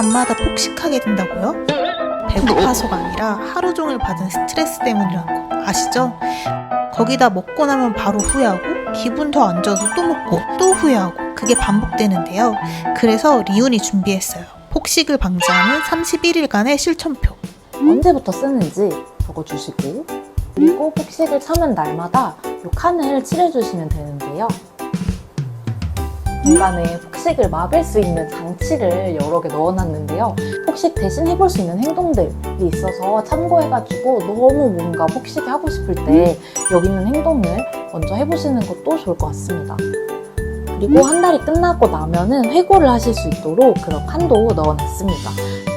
밤마다 폭식하게 된다고요? 배고파서가 아니라 하루 종일 받은 스트레스 때문이라는 거 아시죠? 거기다 먹고 나면 바로 후회하고 기분 더 안 좋아도 또 먹고 또 후회하고 그게 반복되는데요. 그래서 리온이 준비했어요. 폭식을 방지하는 31일간의 실천표. 언제부터 쓰는지 적어주시고 그리고 폭식을 참은 날마다 이 칸을 칠해주시면 되는데요. 중간에 폭식을 막을 수 있는 장치를 여러 개 넣어놨는데요. 폭식 대신 해볼 수 있는 행동들이 있어서 참고해가지고 너무 뭔가 폭식이 하고 싶을 때 여기 있는 행동을 먼저 해보시는 것도 좋을 것 같습니다. 그리고 한 달이 끝나고 나면은 회고를 하실 수 있도록 그런 칸도 넣어놨습니다.